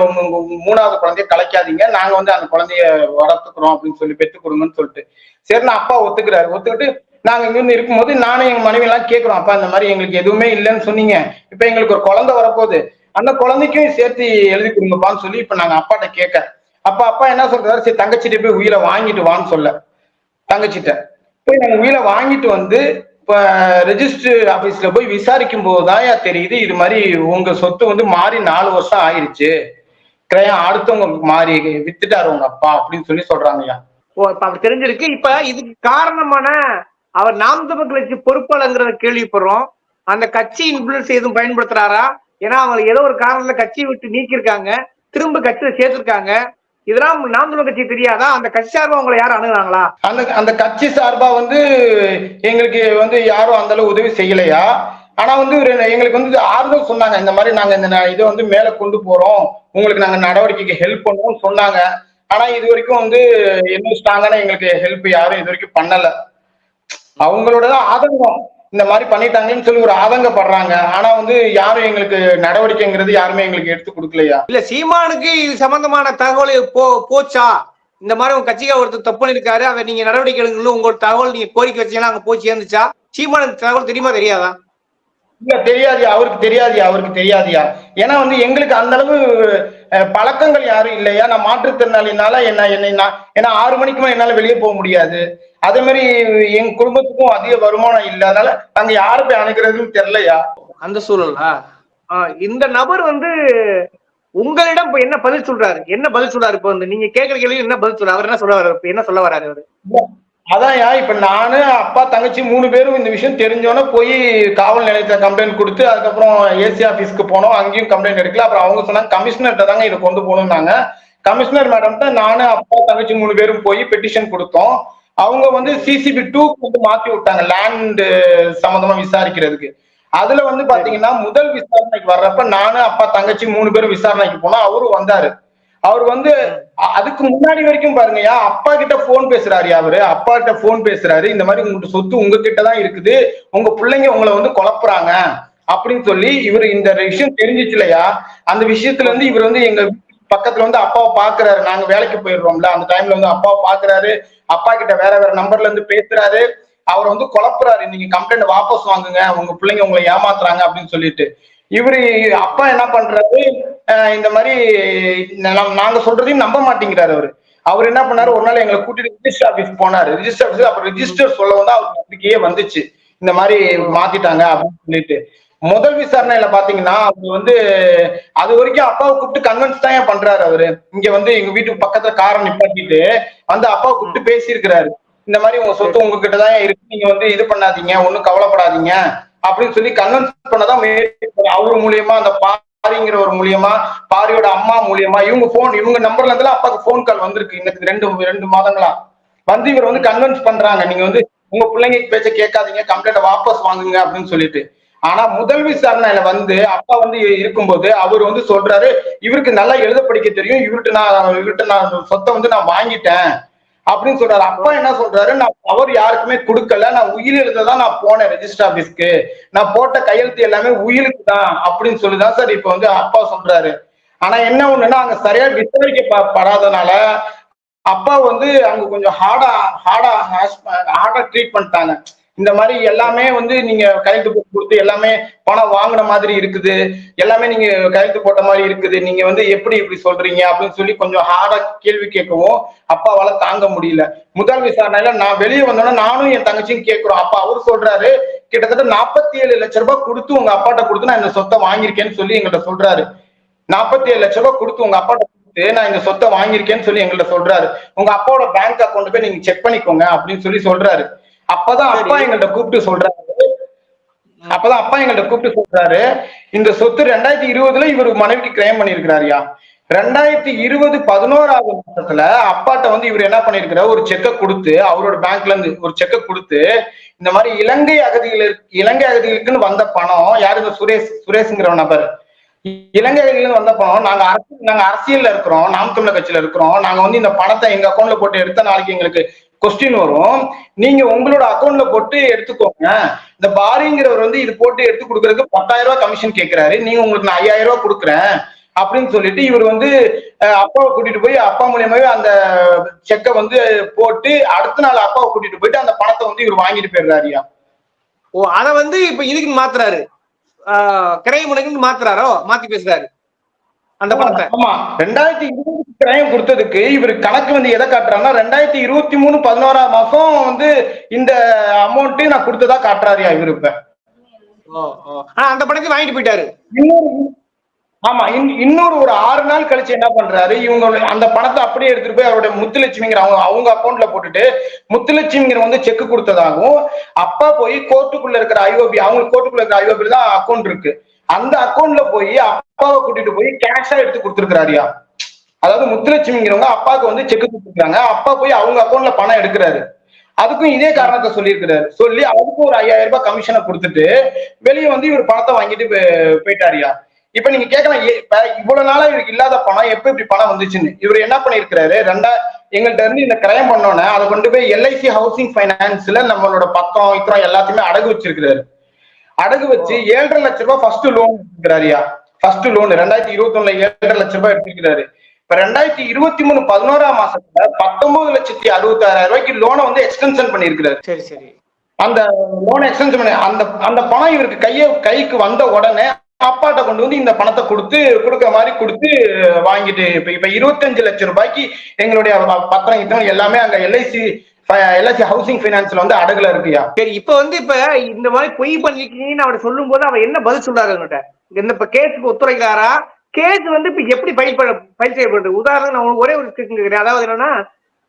மூணாவது குழந்தைய கலைக்காதீங்க. நாங்க வந்து அந்த குழந்தைய வளர்த்துக்கிறோம் அப்படின்னு சொல்லி பெற்று கொடுங்கன்னு சொல்லிட்டு. சரின்னு அப்பா ஒத்துக்கிறாரு. ஒத்துக்கிட்டு நாங்க இங்க இருந்து இருக்கும்போது நானும் எங்க மனைவி எல்லாம் கேட்கிறோம். அப்பா இந்த மாதிரி எங்களுக்கு எதுவுமே இல்லைன்னு சொன்னீங்க. இப்ப எங்களுக்கு ஒரு குழந்தை வரப்போகுது. அந்த குழந்தைக்கும் சேர்த்து எழுதி கொடுங்கப்பான்னு சொல்லி இப்ப நாங்க அப்பாட்ட கேட்க. அப்ப அப்பா என்ன சொல்றாரு? சரி தங்கச்சிட்ட போய் உயிரை வாங்கிட்டு வான்னு சொல்ல. தங்கச்சிட்ட. போய் நாங்க உயிரை வாங்கிட்டு வந்து இப்ப ரெஜிஸ்டர் ஆபீஸ்ல போய் விசாரிக்கும் போதாயா தெரியுது இது மாதிரி உங்க சொத்து வந்து மாறி நாலு வருஷம் ஆயிருச்சு. கிரயம் அடுத்தவங்க மாறி வித்துட்டாரு உங்க அப்பா அப்படின்னு சொல்லி சொல்றாங்கய்யா. ஓ இப்ப அவர் தெரிஞ்சிருக்கு. இப்ப இதுக்கு காரணமான அவர் நாம் தமிழ் கட்சி பொறுப்பாளங்கிறத கேள்விப்படுறோம். அந்த கட்சி இன்ஃபுளுன்ஸ் எதுவும் பயன்படுத்துறாரா? ஏன்னா அவங்க ஏதோ ஒரு காரணத்துல கட்சியை விட்டு நீக்கியிருக்காங்க. திரும்ப கட்சியில சேர்த்திருக்காங்க. இதெல்லாம் நாம் தமிழ் கட்சி தெரியாதா? அந்த கட்சி சார்பா உங்களை யாரும் அணுகுறாங்களா அந்த அந்த கட்சி சார்பா வந்து எங்களுக்கு வந்து யாரும் அந்த அளவு உதவி செய்யலையா? ஆனா வந்து ஒரு எங்களுக்கு வந்து ஆறுதல் சொன்னாங்க. இந்த மாதிரி நாங்க இந்த ந- இதை வந்து மேல கொண்டு போறோம். உங்களுக்கு நாங்க நடவடிக்கைக்கு ஹெல்ப் பண்ணுவோம்னு சொன்னாங்க. ஆனா இது வரைக்கும் வந்து என்ன ஸ்ட்ராங்கான எங்களுக்கு ஹெல்ப் யாரும் இது வரைக்கும் பண்ணல. அவங்களோட ஆதங்கம். இந்த மாதிரி பண்ணிட்டாங்கன்னு சொல்லி ஒரு ஆதங்கப்படுறாங்க. ஆனா வந்து யாரும் எங்களுக்கு நடவடிக்கைங்கிறது யாருமே எங்களுக்கு எடுத்து கொடுக்கலையா? இல்ல சீமானுக்கு இது சம்பந்தமான தகவல் போ போச்சா? இந்த மாதிரி உங்க கட்சிக்கு ஒருத்தர் தப்பு பண்ணிருக்காரு. அதை நீங்க நடவடிக்கை எடுக்கணும் உங்களோட தகவல் நீங்க கோரிக்கை வச்சீங்கன்னா அங்க போய் சேர்ந்துச்சா? சீமானுக்கு தகவல் தெரியுமா தெரியாதா? இல்ல தெரியாதியா அவருக்கு தெரியாதியா அவருக்கு தெரியாதியா? ஏன்னா வந்து எங்களுக்கு அந்த அளவு பழக்கங்கள் யாரும் இல்லையா? நான் மாற்றுத்திறனாளினால என்ன என்னை நான் ஏன்னா ஆறு மணிக்கு மேல என்னால வெளியே போக முடியாது. அதே மாதிரி எங்க குடும்பத்துக்கும் அதிக வருமானம் இல்ல அதனால அங்க யாரு போய் அணுகிறதுன்னு தெரியலையா? அந்த சூழலா இந்த நபர் வந்து உங்களிடம் இப்ப என்ன பதில் சொல்றாரு? என்ன பதில் சொல்றாரு இப்ப வந்து? நீங்க கேட்கற கேள்வி என்ன பதில் சொல்றாரு? அவர் என்ன சொல்ல வர்றாரு? இப்ப என்ன சொல்ல வர்றாரு அவரு அதான்யா இப்ப நானு அப்பா தங்கச்சி மூணு பேரும் இந்த விஷயம் தெரிஞ்சோன்னே போய் காவல் நிலையத்துல கம்ப்ளைண்ட் கொடுத்து அதுக்கப்புறம் ஏசி ஆபீஸ்க்கு போனோம். அங்கேயும் கம்ப்ளைண்ட் எடுக்கல. அப்புறம் அவங்க சொன்னாங்க கமிஷனர்கிட்ட தாங்க இதை கொண்டு போகணும்னாங்க. கமிஷனர் மேடம்கிட்ட நானு அப்பா தங்கச்சி மூணு பேரும் போய் பெட்டிஷன் கொடுத்தோம். அவங்க வந்து சிசிபி டூ வந்து மாத்தி விட்டாங்க. லேண்ட் சம்பந்தமா விசாரிக்கிறதுக்கு. அதுல வந்து பாத்தீங்கன்னா முதல் விசாரணைக்கு வர்றப்ப நானு அப்பா தங்கச்சி மூணு பேரும் விசாரணைக்கு போனோம் அவரும் வந்தாரு. அவர் வந்து அதுக்கு முன்னாடி வரைக்கும் பாருங்கய்யா அப்பா கிட்ட போன் பேசுறாரு அவரு. அப்பா கிட்ட போன் பேசுறாரு. இந்த மாதிரி உங்க சொத்து உங்ககிட்ட தான் இருக்குது. உங்க பிள்ளைங்க உங்களை வந்து குழப்புறாங்க. அப்படின்னு சொல்லி இவர் இந்த விஷயம் தெரிஞ்சிச்சு இல்லையா அந்த விஷயத்துல இருந்து இவர் வந்து எங்க பக்கத்துல வந்து அப்பாவை பாக்குறாரு. நாங்க வேலைக்கு போயிடுறோம்ல. அந்த டைம்ல வந்து அப்பாவை பாக்குறாரு. அப்பா கிட்ட வேற வேற நம்பர்ல இருந்து பேசுறாரு. அவர் வந்து குழப்புறாரு. நீங்க கம்ப்ளைண்ட் வாபஸ் வாங்குங்க. உங்க பிள்ளைங்க உங்களை ஏமாத்துறாங்க அப்படின்னு சொல்லிட்டு. இவரு அப்பா என்ன பண்றாரு? இந்த மாதிரி நாங்க சொல்றதையும் நம்ப மாட்டேங்கிறாரு அவரு. அவர் என்ன பண்ணாரு? ஒரு நாள் எங்களை கூட்டிட்டு ரிஜிஸ்டர் ஆபீஸ் போனாரு. ரிஜிஸ்டர் ஆபீஸ் அப்புறம் ரிஜிஸ்டர் சொல்ல வந்து அவர் நம்பிக்கையே வந்துச்சு. இந்த மாதிரி மாத்திட்டாங்க அப்படின்னு சொல்லிட்டு. முதல் விசாரணையில பாத்தீங்கன்னா அவர் வந்து அது வரைக்கும் அப்பாவை கூப்பிட்டு கன்வென்ஸ் தான் ஏன் பண்றாரு அவரு. இங்க வந்து எங்க வீட்டுக்கு பக்கத்துல காரை நிப்பாட்டிட்டு வந்து அப்பாவை கூப்பிட்டு பேசியிருக்கிறாரு. இந்த மாதிரி உங்க சொத்து உங்ககிட்ட தான் இருக்கு. நீங்க வந்து இது பண்ணாதீங்க ஒண்ணும் கவலைப்படாதீங்க அப்படின்னு சொல்லி கன்வென்ஸ் பண்ணதான் அவர் மூலியமா அந்த பாரிங்கிற ஒரு மூலியமா பாரியோட அம்மா மூலியமா இவங்க போன் இவங்க நம்பர்ல இருந்தெல்லாம் அப்பாவுக்கு ஃபோன் கால் வந்திருக்கு. இன்னைக்கு ரெண்டு ரெண்டு மாதங்களா. வந்து இவர் வந்து கன்வென்ஸ் பண்றாங்க. நீங்க வந்து உங்க பிள்ளைங்க பேச்ச கேட்காதீங்க கம்ப்ளைண்ட் வாபஸ் வாங்குங்க அப்படின்னு சொல்லிட்டு. ஆனா முதல் விசாரணையில வந்து அப்பா வந்து இருக்கும்போது அவர் வந்து சொல்றாரு இவருக்கு நல்லா எழுத படிக்க தெரியும். இவர்கிட்ட நான் இவர்கிட்ட நான் சொத்தை வந்து நான் வாங்கிட்டேன். அப்படின்னு சொல்றாரு. அப்பா என்ன சொல்றாரு? நான் பவர் யாருக்குமே கொடுக்கல. நான் உயிர் எழுத தான் நான் போனேன் ரெஜிஸ்டர் ஆபீஸ்க்கு நான் போட்ட கையெழுத்து எல்லாமே உயிருக்கு தான். அப்படின்னு சொல்லிதான் சார் இப்ப வந்து அப்பா சொல்றாரு. ஆனா என்ன ஒண்ணுன்னா அங்க சரியா விசாரிக்கப்படாதனால அப்பா வந்து அங்க கொஞ்சம் ஹார்டா ஹார்டா ஹார்டா ட்ரீட் பண்ணிட்டாங்க இந்த மாதிரி எல்லாமே வந்து நீங்க கையெழுத்து போட்டு கொடுத்து எல்லாமே பணம் வாங்கின மாதிரி இருக்குது. எல்லாமே நீங்க கையெழுத்து போட்ட மாதிரி இருக்குது. நீங்க வந்து எப்படி இப்படி சொல்றீங்க அப்படின்னு சொல்லி கொஞ்சம் ஹார்டா கேள்வி கேட்கவும் அப்பாவால தாங்க முடியல. முதல் விசாரணையில நான் வெளியே வந்தோன்னா நானும் என் தங்கச்சியும் கேட்கிறோம். அப்பா அவர் சொல்றாரு கிட்டத்தட்ட நாற்பத்தி ஏழு லட்ச ரூபாய் கொடுத்து உங்க அப்பாட்ட கொடுத்து நான் இந்த சொத்தை வாங்கியிருக்கேன்னு சொல்லி எங்கள்கிட்ட சொல்றாரு. நாற்பத்தி ஏழு லட்ச ரூபாய் கொடுத்து உங்க அப்பாட்ட கொடுத்து நான் இந்த சொத்தை வாங்கியிருக்கேன்னு சொல்லி எங்கள்கிட்ட சொல்றாரு. உங்க அப்பாவோட பேங்க் அக்கௌண்ட் போய் நீங்க செக் பண்ணிக்கோங்க அப்படின்னு சொல்லி சொல்றாரு. அப்பதான் அப்பா எங்கள்கிட்ட கூப்பிட்டு சொல்றாரு. அப்பதான் அப்பா எங்கள்கிட்ட கூப்பிட்டு சொல்றாரு. இந்த சொத்து ரெண்டாயிரத்தி இருபதுல இவர் மனைவிக்கு கிரைம் பண்ணிருக்கிறாருயா ரெண்டாயிரத்தி இருபது பதினோராவது மாசத்துல அப்பாட்ட வந்து இவர் என்ன பண்ணிருக்கிறார் ஒரு செக்கை கொடுத்து அவரோட பேங்க்ல இருந்து ஒரு செக்கை கொடுத்து இந்த மாதிரி இலங்கை அகதிகள் இலங்கை அகதிகளுக்குன்னு வந்த பணம் யாரு இந்த சுரேஷ் சுரேஷ்ங்கிற நபர். இலங்கை அகதிகள் வந்த பணம் நாங்க அரசு நாங்க அரசியல்ல இருக்கிறோம் நாம் தமிழர் கட்சியில இருக்கிறோம். நாங்க வந்து இந்த பணத்தை எங்க அக்கௌண்ட்ல போட்டு எடுத்த நாளைக்கு எங்களுக்கு கொஸ்டின் வரும். நீங்க உங்களோட அக்கௌண்ட்ல போட்டு எடுத்துக்கோங்க. இந்த பாரிங்கிறவர் வந்து இது போட்டு எடுத்து கொடுக்கறதுக்கு பத்தாயிரம் ரூபாய் கமிஷன் கேட்கிறாரு நீங்க உங்களுக்கு நான் ஐயாயிரம் ரூபாய் கொடுக்குறேன் அப்படின்னு சொல்லிட்டு இவர் வந்து அப்பாவை கூட்டிட்டு போய் அப்பா மூலியமாவே அந்த செக்கை வந்து போட்டு அடுத்த நாள் அப்பாவை கூட்டிட்டு போயிட்டு அந்த பணத்தை வந்து இவர் வாங்கிட்டு போயிடுறாருயா ஓ அத வந்து இப்ப இதுக்கு மாத்துறாரு. கிரை முனைக்கு மாத்துறாரோ? மாத்தி பேசுறாரு. அந்த பணத்தை. ஆமா. ரெண்டாயிரத்தி இருபது கிரயம் கொடுத்ததுக்கு இவர் கணக்கு வந்து எதை காட்டுறாருன்னா ரெண்டாயிரத்தி இருபத்தி மூணு பதினோராம் மாசம் வந்து இந்த அமௌண்ட் நான் கொடுத்ததா காட்டுறாருயா இவரு இப்ப? அந்த பணத்தை வாங்கிட்டு போயிட்டாரு. இன்னொரு ஆமா இன்- இன்னொரு ஒரு ஆறு நாள் கழிச்சு என்ன பண்றாரு இவங்க அந்த பணத்தை அப்படியே எடுத்துட்டு போய் அவருடைய முத்துலட்சுமிங்கிற அவங்க அவங்க அக்கௌண்ட்ல போட்டுட்டு முத்துலட்சுமிங்கிற வந்து செக் கொடுத்ததாகவும் அப்பா போய் கோர்ட்டுக்குள்ள இருக்கிற ஐஓபி அவங்களுக்கு கோர்ட்டுக்குள்ள இருக்கிற ஐஓபி தான் அக்கௌண்ட் இருக்கு. அந்த அக்கௌண்ட்ல போய் அப்பாவை கூட்டிட்டு போய் கேஷா எடுத்து கொடுத்துருக்காருயா அதாவது முத்துலட்சுமிங்கிறவங்க அப்பாவுக்கு வந்து செக் கொடுத்துருக்காங்க. அப்பா போய் அவங்க அக்கௌண்ட்ல பணம் எடுக்கிறாரு. அதுக்கும் இதே காரணத்தை சொல்லியிருக்கிறாரு. சொல்லி அதுக்கும் ஒரு ஐயாயிரம் ரூபாய் கமிஷனை கொடுத்துட்டு வெளியே வந்து இவர் பணத்தை வாங்கிட்டு போய்- போயிட்டாருயா இப்ப நீங்க கேட்கலாம் ஏ- இவ்வளவு நாளா இவருக்கு இல்லாத பணம் எப்ப இப்படி பணம் வந்துச்சுன்னு? இவர் என்ன பண்ணிருக்கிறாரு ரெண்டா எங்கள்கிட்ட இருந்து இந்த கிரயம் பண்ணோன்னே அதை கொண்டு போய் எல்ஐசி ஹவுசிங் ஃபைனான்ஸ்ல நம்மளோட பக்கம் இத்திரம் எல்லாத்தையுமே அடகு வச்சிருக்கிறாரு. அடகு வச்சு ஏழரை லட்ச ரூபாய் ஃபர்ஸ்ட் லோன் எடுக்கிறாரியா ஃபர்ஸ்ட் லோன் ரெண்டாயிரத்தி இருபத்தி ஒண்ணுல ஏழரை லட்ச ரூபாய் எடுத்திருக்கிறாரு. இப்ப ரெண்டாயிரத்தி இருபத்தி மூணு பதினோராம் மாசத்துல பத்தொன்பது லட்சத்தி அறுபத்தி ஆறாயிரம் ரூபாய்க்கு லோனை வந்து எக்ஸ்டென்ஷன் பண்ணியிருக்கிறாரு. சரி சரி. அந்த லோன் எக்ஸ்டென்ஷன் பண்ணி அந்த அந்த பணம் இவருக்கு கைய கைக்கு வந்த உடனே அப்பாட்ட கொண்டு வந்து இந்த பணத்தை கொடுத்து கொடுக்குற மாதிரி கொடுத்து வாங்கிட்டு இப்ப இப்ப இருபத்தஞ்சு லட்சம் ரூபாய்க்கு எங்களுடைய பத்திரம் இத்தனை எல்லாமே அங்க எல்ஐசி எல்ஐசி ஹவுசிங் ஃபைனான்ஸ்ல வந்து அடகுல இருக்குயா சரி இப்ப வந்து இப்ப இந்த மாதிரி பொய் பண்ணிருக்கீங்கன்னு அவர் சொல்லும் போது அவர் என்ன பதில் சொல்றாரு உங்கள்கிட்ட என்ன இப்ப கேஸுக்கு ஒத்துழைக்கிறாரா? கேஸ் வந்து இப்ப எப்படி ஃபைல் பண்ண ஃபைல் செய்யப்படுது உதாரணம் நான் ஒரே ஒரு கேட்கிறேன். அதாவது என்னன்னா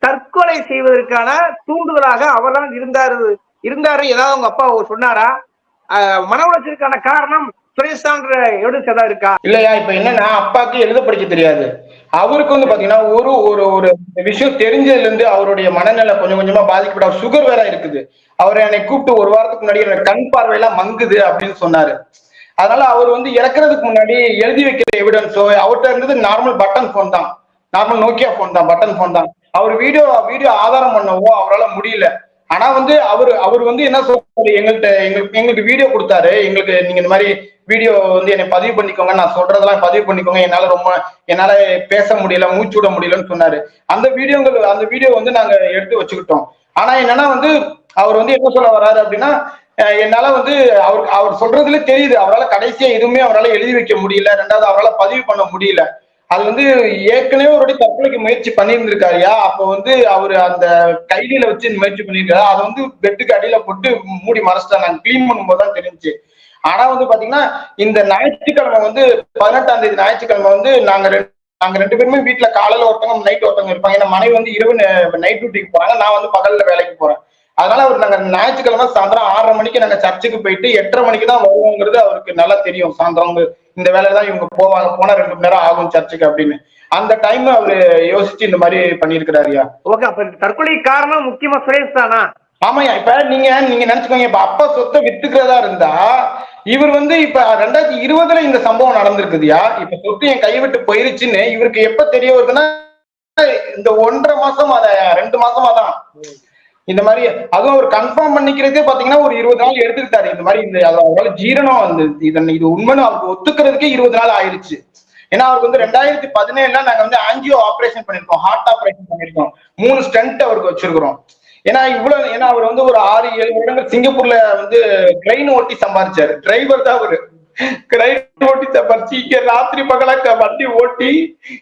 தற்கொலை செய்வதற்கான தூண்டுதலாக அவர்தான் இருந்தாரு இருந்தாரு ஏதாவது உங்க அப்பா சொன்னாரா? ஆஹ் மன உளைச்சலுக்கான காரணம் சுரேஷ் தான்ற எவிடன்ஸ் ஏதாவது இருக்கா? இல்லையா இப்ப என்னன்னா அப்பாக்கு எழுத படிக்க தெரியாது. அவருக்கு வந்து பாத்தீங்கன்னா ஒரு ஒரு ஒரு விஷயம் தெரிஞ்சதுல இருந்து அவருடைய மனநிலை கொஞ்சம் கொஞ்சமா பாதிக்கப்பட்ட அவர் சுகர் வேற இருக்குது. அவரை என்னை கூப்பிட்டு ஒரு வாரத்துக்கு முன்னாடி எனக்கு கண் பார்வையெல்லாம் மங்குது அப்படின்னு சொன்னாரு. அதனால அவர் வந்து இறக்குறதுக்கு முன்னாடி எழுதி வைக்கிற எவிடன்ஸோ அவர்கிட்ட இருந்தது நார்மல் பட்டன் ஃபோன் தான். நார்மல் நோக்கியா ஃபோன் தான் பட்டன் ஃபோன் தான். அவர் வீடியோ வீடியோ ஆதாரம் பண்ணவோ அவரால் முடியல. ஆனா வந்து அவர் அவர் வந்து என்ன சொல்றாரு? எங்கள்கிட்ட எங்களுக்கு எங்களுக்கு வீடியோ கொடுத்தாரு. எங்களுக்கு நீங்க இந்த மாதிரி வீடியோ வந்து என்னை பதிவு பண்ணிக்கோங்க. நான் சொல்றதெல்லாம் பதிவு பண்ணிக்கோங்க. என்னால ரொம்ப என்னால பேச முடியல மூச்சு விட முடியலன்னு சொன்னாரு. அந்த வீடியோங்கள் அந்த வீடியோ வந்து நாங்க எடுத்து வச்சுக்கிட்டோம். ஆனா என்னன்னா வந்து அவர் வந்து என்ன சொல்ல வர்றாரு அப்படின்னா என்னால வந்து அவர் அவர் சொல்றதுல தெரியுது. அவரால் கடைசியா எதுவுமே அவரால் எழுதி வைக்க முடியல. ரெண்டாவது அவரால் பதிவு பண்ண முடியல. அது வந்து ஏற்கனவே ஒரு தற்கொலைக்கு முயற்சி பண்ணியிருந்திருக்காருயா? அப்போ வந்து அவர் அந்த கைதியில வச்சு முயற்சி பண்ணியிருக்காரு. அதை வந்து பெட்டுக்கு அடியில போட்டு மூடி மறைச்சிட்டாங்க. நாங்க க்ளீன் பண்ணும்போது தான் தெரிஞ்சுச்சு ஆனா வந்து பாத்தீங்கன்னா இந்த ஞாயிற்றுக்கிழமை வந்து பதினெட்டாம் தேதி ஞாயிற்றுக்கிழமை வந்து நாங்க ரெண்டு நாங்க ரெண்டு பேருமே வீட்டுல காலையில ஒருத்தவங்க நைட் ஒருத்தவங்க இருப்பாங்க. ஏன்னா மனைவி வந்து இரவு நைட் டியூட்டிக்கு போறாங்க. நான் வந்து பகல்ல வேலைக்கு போறேன். ஞாயிற்றுக்கிழமை சாயந்தரம் ஆறரை மணிக்கு நாங்க சர்ச்சுக்கு போயிட்டு எட்டரை மணிக்கு தான் வருவோங்கிறது அவருக்கு நல்லா தெரியும். சாயந்தரம் இந்த வேலையில தான் இவங்க போவாங்க. போனா ரெண்டு மணி நேரம் ஆகும் சர்ச்சுக்கு அப்படின்னு. அந்த டைம் அவரு யோசிச்சு இந்த மாதிரி பண்ணியிருக்கிறாருயா ஓகே அப்ப தற்கொலை காரணம் முக்கியமா சுரேஷ் தானா? ஆமாய்யா இப்ப நீங்க நீங்க நினைச்சுக்கோங்க இப்ப அப்பா சொத்தை வித்துக்கிறதா இருந்தா இவர் வந்து இப்ப ரெண்டாயிரத்தி இருபதுல இந்த சம்பவம் நடந்திருக்குதுயா இப்ப சொத்து என் கை விட்டு போயிருச்சுன்னு இவருக்கு எப்ப தெரிய வருதுன்னா இந்த ஒன்றரை மாசம் அத ரெண்டு மாசமா தான் இந்த மாதிரி அதுவும் அவர் கன்ஃபார்ம் பண்ணிக்கிறதே பாத்தீங்கன்னா ஒரு இருபது நாள் எடுத்துக்கிட்டாரு. இந்த மாதிரி இந்த அவரால் ஜீரணம் வந்து இதன் இது உண்மைன்னு அவருக்கு ஒத்துக்கிறதுக்கே இருபது நாள் ஆயிடுச்சு ஏன்னா அவருக்கு வந்து ரெண்டாயிரத்தி பதினேழுல நாங்க வந்து ஆஞ்சியோ ஆபரேஷன் பண்ணிருக்கோம் ஹார்ட் ஆபரேஷன் பண்ணிருக்கோம் மூணு ஸ்டண்ட் அவருக்கு வச்சிருக்கிறோம். ஏன்னா இவ்வளவு ஏன்னா அவர் வந்து ஒரு ஆறு ஏழு வருடங்கள் சிங்கப்பூர்ல வந்து ட்ரெயின் ஓட்டி சம்பாரிச்சாரு டிரைவர் தான் அவரு. ட்ரெயின் ஓட்டி சம்பாரிச்சு இங்க ராத்திரி பகலா வண்டி ஓட்டி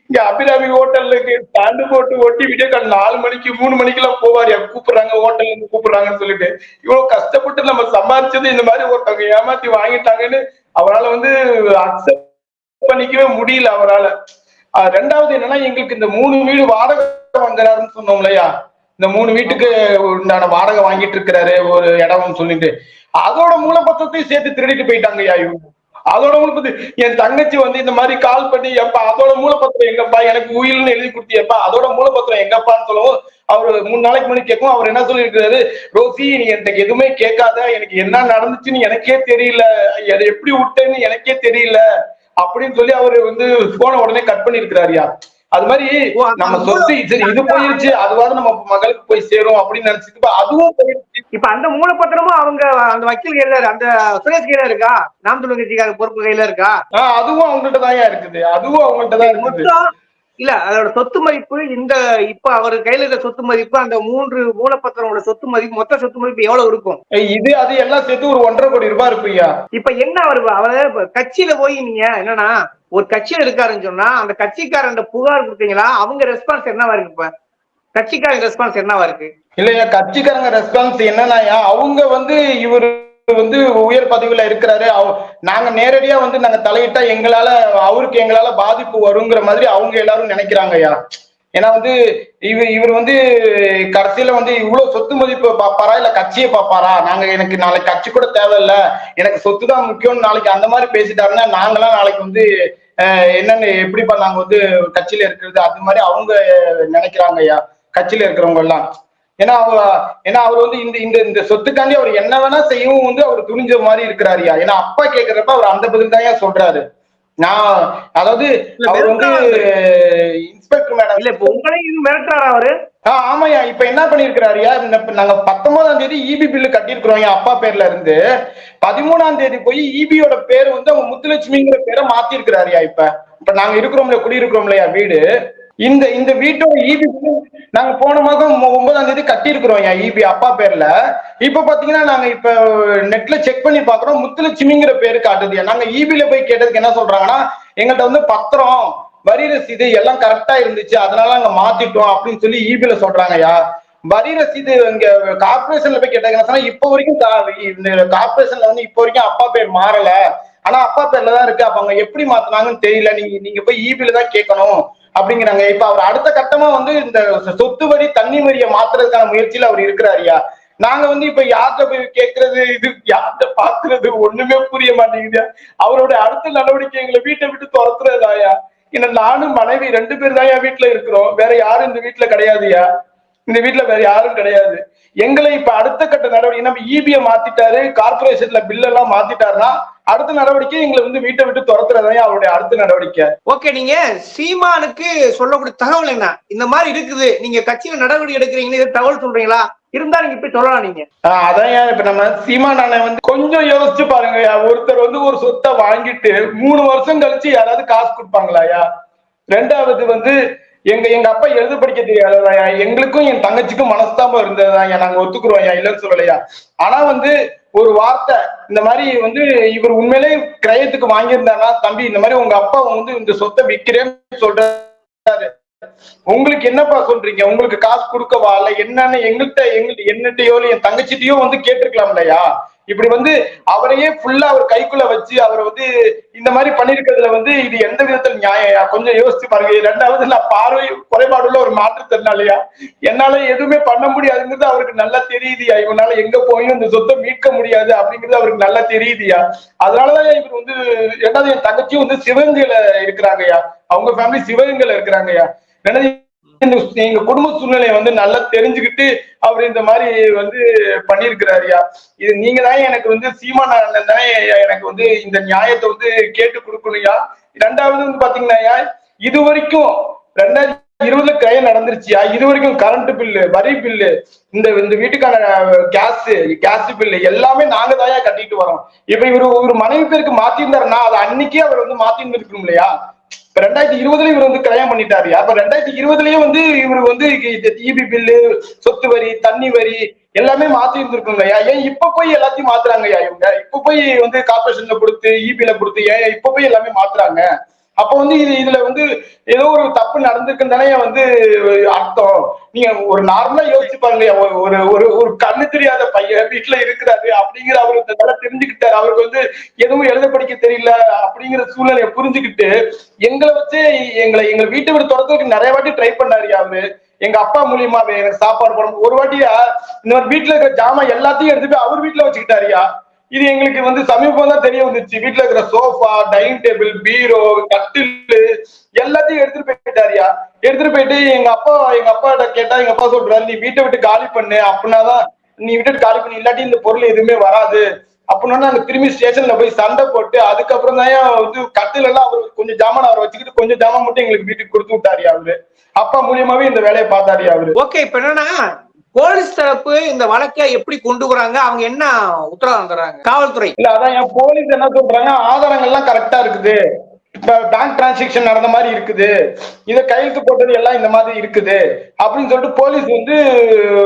இங்க அபிராமி ஹோட்டலுக்கு ஸ்டாண்டு போட்டு ஓட்டி வீடியோ கால் நாலு மணிக்கு மூணு மணிக்கு எல்லாம் போவாரு கூப்பிடுறாங்க ஹோட்டல்ல இருந்து கூப்பிடுறாங்கன்னு சொல்லிட்டு. இவ்வளவு கஷ்டப்பட்டு நம்ம சம்பாரிச்சது இந்த மாதிரி ஒருத்தவங்க ஏமாத்தி வாங்கிட்டாங்கன்னு அவரால் வந்து அக்செப்ட் பண்ணிக்கவே முடியல அவரால. ரெண்டாவது என்னன்னா எங்களுக்கு இந்த மூணு வீடு வாடகை வாங்குறாருன்னு சொன்னோம் இல்லையா? இந்த மூணு வீட்டுக்கு உண்டான வாடகை வாங்கிட்டு இருக்கிறாரு ஒரு இடம்னு சொல்லிட்டு. அதோட மூலப்பத்திரத்தையும் சேர்த்து திருடிட்டு போயிட்டாங்க ஐயா இவங்க. அதோட மூலப்பத்திரம் என் தங்கச்சி வந்து இந்த மாதிரி கால் பண்ணி எப்பா அதோட மூலப்பத்திரம் எங்கப்பா? எனக்கு உயில்னு எழுதி கொடுத்தியப்பா. அதோட மூலப்பத்திரம் எங்கப்பான்னு சொல்லவும் அவர் மூணு நாளைக்கு முன்னாடி கேட்கும் அவர் என்ன சொல்லியிருக்கிறாரு? ரோசி நீ எனக்கு எதுவுமே கேட்காத. எனக்கு என்ன நடந்துச்சுன்னு எனக்கே தெரியல. அதை எப்படி விட்டேன்னு எனக்கே தெரியல. அப்படின்னு சொல்லி அவர் வந்து போன உடனே கட் பண்ணிருக்கிறாருயா அது மாதிரி நம்ம சொத்து சரி இது போயிருச்சு அதுவாது நம்ம மகளுக்கு போய் சேரும் அப்படின்னு நினைச்சிட்டு அதுவும் போயிருச்சு. இப்ப அந்த மூலப்பத்திரமும் அவங்க அந்த வக்கீல் கையில அந்த சுரேஷ் கையில இருக்கா? நாம் தமிழ் கட்சிக்கார பொறுப்பு கையில இருக்கா? அதுவும் அவங்கள்ட்ட தான் இருக்குது. அதுவும் அவங்கள்ட்ட தான் இருக்குது. மொத்தம் இல்ல அதோட சொத்து மதிப்பு இந்த இப்ப அவர் கையில இருக்க சொத்து மதிப்பு அந்த மூன்று மூலப்பத்திரங்களோட சொத்து மதிப்பு மொத்த சொத்து மதிப்பு எவ்வளவு இருக்கும்? இது அது எல்லாம் சேர்த்து ஒரு ஒன்றரை கோடி ரூபாய் இருக்குய்யா இப்ப என்ன அவர் அவரு கட்சியில போய் நீங்க என்னன்னா ஒரு கட்சியில் இருக்காருன்னு சொன்னா அந்த கட்சிக்காரன் புகார் கொடுத்தீங்களா? அவங்க ரெஸ்பான்ஸ் என்னவா இருக்கு இப்ப? கட்சிக்காரங்க ரெஸ்பான்ஸ் என்னவா இருக்கு? இல்லையா கட்சிக்காரங்க ரெஸ்பான்ஸ் என்னன்னா அவங்க வந்து இவர் வந்து உயர் பதவியில இருக்கிறாரு. அவ- நாங்க நேரடியா வந்து நாங்க தலையிட்டா எங்களால அவருக்கு எங்களால பாதிப்பு வருங்கிற மாதிரி அவங்க எல்லாரும் நினைக்கிறாங்கய்யா ஏன்னா வந்து இவர் இவர் வந்து கடைசியில வந்து இவ்வளவு சொத்து மதிப்பு பாப்பாரா? இல்ல கட்சியை பாப்பாரா? நாங்க எனக்கு நாளைக்கு கட்சி கூட தேவையில்ல. எனக்கு சொத்து தான் முக்கியம் நாளைக்கு அந்த மாதிரி பேசிட்டாருன்னா நாங்களாம் நாளைக்கு வந்து என்னன்னு எப்படிப்பா நாங்க வந்து கட்சியில இருக்கிறது? அது மாதிரி அவங்க நினைக்கிறாங்க ஐயா. கட்சியில இருக்கிறவங்க எல்லாம். ஏன்னா அவர் ஏன்னா அவர் வந்து இந்த இந்த இந்த சொத்துக்காண்டி அவர் என்ன வேணா செய்யவும் வந்து அவர் துணிஞ்ச மாதிரி இருக்கிறாருயா ஏன்னா அப்பா கேக்குறப்ப அவர் அந்த பதில் தான் சொல்றாரு. நான் அதாவது அவர் வந்து இன்ஸ்பெக்டர் மேடம் இல்ல இப்ப உங்களையும் மிரட்டுறாரா அவரு? ஆ ஆமாய்யா. இப்ப என்ன பண்ணிருக்கிறாருயா நாங்க பத்தொன்பதாம் தேதி இபி பில்லு கட்டியிருக்கிறோம் என் அப்பா பேர்ல இருந்து. பதிமூணாம் தேதி போய் இபியோட பேர் வந்து அவங்க முத்துலட்சுமிங்கிற பேரை மாத்திருக்கிறாருயா இப்ப. இப்ப நாங்க இருக்கிறோம்ல குடியிருக்கிறோம்லயா வீடு. இந்த இந்த வீட்டோட இபி நாங்க போன மாதம் ஒன்பதாம் தேதி கட்டியிருக்கிறோம் என் இபி அப்பா பேர்ல. இப்ப பாத்தீங்கன்னா நாங்க இப்ப நெட்ல செக் பண்ணி பாக்குறோம். முத்துலட்சுமிங்கிற பேரு காட்டுது நாங்க இபில போய் கேட்டதுக்கு என்ன சொல்றாங்கன்னா எங்கள்கிட்ட வந்து பத்திரம் வரி ரசீது எல்லாம் கரெக்டா இருந்துச்சு அதனால அங்க மாத்திட்டோம் அப்படின்னு சொல்லி இபில சொல்றாங்கய்யா வரி ரசீது இங்க கார்பரேஷன்ல போய் கேட்டாங்கன்னா சொன்னா இப்ப வரைக்கும் இந்த கார்பரேஷன்ல வந்து இப்ப வரைக்கும் அப்பா பேர் மாறல. ஆனா அப்பா பேர்ல தான் இருக்கு. அப்ப அவங்க எப்படி மாத்தினாங்கன்னு தெரியல. நீங்க நீங்க போய் இபில தான் கேட்கணும் அப்படிங்கிறாங்க. இப்ப அவர் அடுத்த கட்டமா வந்து இந்த சொத்து வரி தண்ணி வரியை மாத்துறதுக்கான முயற்சியில அவர் இருக்கிறாருயா நாங்க வந்து இப்ப யார்கிட்ட போய் கேட்கறது இது யார்கிட்ட பாக்குறது ஒண்ணுமே புரிய மாட்டேங்குது அவரோட அடுத்த நடவடிக்கை எங்களை வீட்டை விட்டு துரத்துறதாயா ஏன்னா நானும் மனைவி ரெண்டு பேர் தான் என் வீட்டுல இருக்கிறோம். வேற யாரும் இந்த வீட்டுல கிடையாதுயா இந்த வீட்டுல வேற யாரும் கிடையாது. எங்களை இப்ப அடுத்த கட்ட நடவடிக்கை நம்ம இபிய மாத்திட்டாரு கார்பரேஷன்ல பில் எல்லாம் மாத்திட்டாருன்னா அடுத்த நடவடிக்கை எங்களை வந்து வீட்டை விட்டு துரத்துறதான் அவருடைய அடுத்த நடவடிக்கை. ஓகே நீங்க சீமானுக்கு சொல்லக்கூடிய தகவல் என்ன? இந்த மாதிரி இருக்குது. நீங்க கட்சியில நடவடிக்கை எடுக்கிறீங்கன்னு தகவல் சொல்றீங்களா? இருந்தா நீங்க இப்படி சொல்லலாம் நீங்க. ஆஹ் அதான் இப்ப நம்ம சீமான் அண்ணன் வந்து கொஞ்சம் யோசிச்சு பாருங்க ஒருத்தர் வந்து ஒரு சொத்தை வாங்கிட்டு மூணு வருஷம் கழிச்சு யாராவது காசு கொடுப்பாங்களாயா ரெண்டாவது வந்து எங்க எங்க அப்பா எழுத படிக்க தெரியாததாயா எங்களுக்கும் என் தங்கச்சிக்கும் மனஸ்தாபம் இருந்ததுதாயா நாங்க ஒத்துக்குறோம் ஐயா. இல்லைன்னு சொல்லலையா ஆனா வந்து ஒரு வார்த்தை இந்த மாதிரி வந்து இவர் உண்மையிலே கிரயத்துக்கு வாங்கியிருந்தாருன்னா தம்பி இந்த மாதிரி உங்க அப்பா வந்து இந்த சொத்தை விற்கிறேன்னு சொல்றாரு. உங்களுக்கு என்னப்பா சொல்றீங்க? உங்களுக்கு காசு கொடுக்கவா? இல்ல என்னன்னு எங்கள்கிட்ட எங்கள்கிட்ட என்னட்டையோ இல்ல என் தங்கச்சிட்டையோ வந்து கேட்டிருக்கலாம் இல்லையா? இப்படி வந்து அவரையே ஃபுல்லா அவர் கைக்குள்ள வச்சு அவரை வந்து இந்த மாதிரி பண்ணிருக்கிறதுல வந்து இது எந்த விதத்துல நியாயம்? கொஞ்சம் யோசிச்சு பாருங்க. ரெண்டாவது நான் பார்வை குறைபாடுள்ள ஒரு மாற்றுத்திறனாலயா என்னால எதுவுமே பண்ண முடியாதுங்கிறது அவருக்கு நல்லா தெரியுதியா? இவனால எங்க போயும் இந்த சொத்தை மீட்க முடியாது அப்படிங்கிறது அவருக்கு நல்லா தெரியுதியா? அதனாலதான் இவர் வந்து ரெண்டாவது என் தங்கச்சியும் வந்து சிவகங்கையில இருக்கிறாங்கய்யா. அவங்க ஃபேமிலி சிவகங்கையில இருக்கிறாங்கய்யா. எங்க குடும்ப சூழ்நிலையை வந்து நல்லா தெரிஞ்சுக்கிட்டு அவர் இந்த மாதிரி வந்து பண்ணியிருக்கிறாருயா இது நீங்க தான் எனக்கு வந்து சீமான அண்ணன் எனக்கு வந்து இந்த நியாயத்தை வந்து கேட்டு கொடுக்கணும்யா ரெண்டாவது வந்து பாத்தீங்கன்னா இது வரைக்கும் ரெண்டாயிரத்தி இருபதுல கிரயம் நடந்துருச்சியா இது வரைக்கும் கரண்ட் பில்லு வரி பில்லு இந்த இந்த வீட்டுக்கான கேஸ் கேஸ் பில்லு எல்லாமே நாங்க தாயா கட்டிட்டு வரோம். இப்ப இவரு ஒரு மனைவி பேருக்கு மாத்திருந்தாருன்னா அது அன்னைக்கே அவர் வந்து மாத்திருந்து இருக்கணும் இல்லையா ரெண்டாயிரத்தி இருபதுல இவர் வந்து கல்யாணம் பண்ணிட்டாரு. அப்ப ரெண்டாயிரத்தி இருபதுலயும் வந்து இவர் வந்து இபி பில்லு சொத்து வரி தண்ணி வரி எல்லாமே மாத்தி இருந்திருக்குங்க ஐயா. ஏன் இப்ப போய் எல்லாத்தையும் மாத்துறாங்க ஐயா இவங்க? இப்ப போய் வந்து கார்பரேஷன்ல கொடுத்து இபில கொடுத்து ஏன் இப்ப போய் எல்லாமே மாத்துறாங்க? அப்போ வந்து இது இதுல வந்து ஏதோ ஒரு தப்பு நடந்திருக்குன்னு தானே வந்து அர்த்தம். நீங்க ஒரு நார்மலா யோசிச்சு பாருங்க ஒரு ஒரு ஒரு ஒரு கண்ணு தெரியாத பையன் வீட்டுல இருக்கிறாரு அப்படிங்கிற அவரு இந்த நல்லா தெரிஞ்சுக்கிட்டாரு. அவருக்கு வந்து எதுவும் எழுத படிக்க தெரியல அப்படிங்கிற சூழ்நிலையை புரிஞ்சுக்கிட்டு எங்களை வச்சு எங்களை எங்க வீட்டை விட்டு தொடர்றதுக்கு நிறைய வாட்டி ட்ரை பண்ணாரு அவரு எங்க அப்பா மூலியமாவே எனக்கு சாப்பாடு போடணும். ஒரு வாட்டியா இந்த வீட்டுல இருக்கிற ஜாமான் எல்லாத்தையும் எடுத்து போய் அவர் வீட்டுல வச்சுக்கிட்டாருயா? இது எங்களுக்கு வந்து சமீபம் தான் தெரிய வந்துச்சு. வீட்டுல இருக்கிற சோஃபா டைனிங் டேபிள் பீரோ கட்டில் எல்லாத்தையும் எடுத்துட்டு போயிட்டாரியா எடுத்துட்டு போயிட்டு எங்க அப்பா எங்க அப்பாட்ட கேட்டா எங்க அப்பா சொல்றாரு நீ வீட்டை விட்டு காலி பண்ணு. அப்படின்னாதான் நீ விட்டுட்டு காலி பண்ணி. இல்லாட்டி இந்த பொருள் எதுவுமே வராது. அப்படின்னா நாங்க திரும்பி ஸ்டேஷன்ல போய் சண்டை போட்டு அதுக்கப்புறம் தான் வந்து கட்டில எல்லாம் அவர் கொஞ்சம் ஜாமான் அவரை வச்சுக்கிட்டு கொஞ்சம் ஜாமான் மட்டும் எங்களுக்கு வீட்டுக்கு கொடுத்து விட்டாரியா அவரு. அப்பா மூலியமாவே இந்த வேலையை பார்த்தாரியா அவரு. ஓகே இப்ப என்னன்னா போலீஸ் தரப்பு இந்த வழக்கை எப்படி கொண்டு வராங்க? அவங்க என்ன உத்தரவாதம் தர்றாங்க? காவல்துறை. இல்ல அதான் என் போலீஸ் என்ன சொல்றாங்க? ஆதாரங்கள்லாம் கரெக்டா இருக்குது. இப்ப பேங்க் டிரான்சாக்ஷன் நடந்த மாதிரி இருக்குது. இதை கையெழுத்து போட்டது எல்லாம் இந்த மாதிரி இருக்குது. அப்படின்னு சொல்லிட்டு போலீஸ் வந்து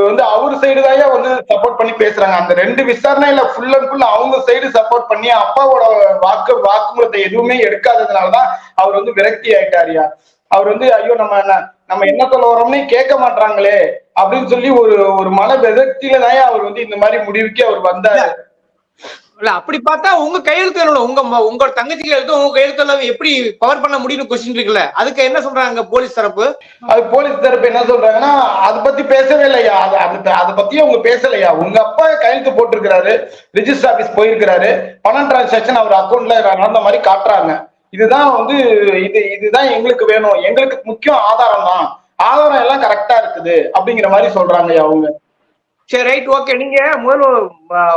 வந்து அவர் சைடு தான் வந்து சப்போர்ட் பண்ணி பேசுறாங்க. அந்த ரெண்டு விசாரணையில ஃபுல் அண்ட் ஃபுல் அவங்க சைடு சப்போர்ட் பண்ணி அப்பாவோட வாக்கு வாக்குமூலத்தை எதுவுமே எடுக்காததுனாலதான் அவர் வந்து விரக்தி ஆயிட்டாரியா அவர் வந்து ஐயோ நம்ம என்ன- நம்ம என்ன சொல்ல வரோம்னே கேட்க மாட்டாங்களே அப்படின்னு சொல்லி ஒரு ஒரு மன விதக்தியில தான் அவர் வந்து இந்த மாதிரி முடிவுக்கு அவர் வந்தாரு. இல்ல அப்படி பார்த்தா உங்க கையெழுத்து என்ன உங்க உங்க தங்கச்சி கையெழுத்து உங்க கையெழுத்து எப்படி பவர் பண்ண முடியும்னு கொஸ்டின் இருக்குல்ல? அதுக்கு என்ன சொல்றாங்க போலீஸ் தரப்பு? அது போலீஸ் தரப்பு என்ன சொல்றாங்கன்னா அதை பத்தி பேசவே இல்லையா? அது அது அதை பத்தி அவங்க பேசலையா? உங்க அப்பா கையெழுத்து போட்டிருக்கிறாரு ரிஜிஸ்டர் ஆபீஸ் போயிருக்கிறாரு பணம் டிரான்சாக்ஷன் அவர் அக்கௌண்ட்ல நடந்த மாதிரி காட்டுறாங்க. இதுதான் வந்து இது இதுதான் எங்களுக்கு வேணும். எங்களுக்கு முக்கியம் ஆதாரம் தான் ஆதாரம் எல்லாம் கரெக்டா இருக்குது அப்படிங்கிற மாதிரி சொல்றாங்க அவங்க. சரி ரைட் ஓகே நீங்க முதல்வர்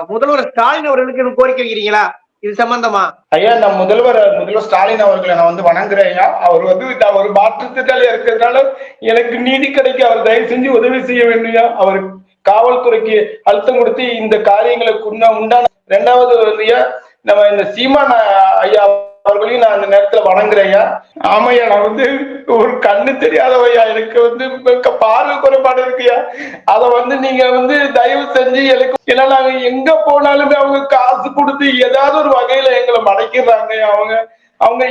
முதல்வர் ஸ்டாலின் அவர்களுக்கு கோரிக்கை வைக்கிறீங்களா? இது சம்பந்தமா? ஐயா நான் முதல்வர் முதல்வர் ஸ்டாலின் அவர்களை நான் வந்து வணங்குறேன் ஐயா அவர் வந்து ஒரு மாற்றுத்திறனாளியா இருக்கிறதுனால எனக்கு நீதி கிடைக்க அவர் தயவு செஞ்சு உதவி செய்ய வேண்டும்யா. அவர் காவல்துறைக்கு அழுத்தம் கொடுத்து இந்த காரியங்களுக்கு உண்டா- உண்டான ரெண்டாவது வந்து நம்ம இந்த சீமான் ஐயா அவர்களையும் நான் அந்த நேரத்துல வணங்குறையா ஆமையா நான் வந்து ஒரு கண்ணு தெரியாதவையா? எனக்கு வந்து பார்வை குறைபாடு இருக்குயா? அத வந்து நீங்க வந்து தயவு செஞ்சு எனக்கு ஏன்னா நாங்க எங்க போனாலுமே அவங்க காசு கொடுத்து ஏதாவது ஒரு வகையில எங்களை மடக்கிடுறாங்க அவங்க அவங்க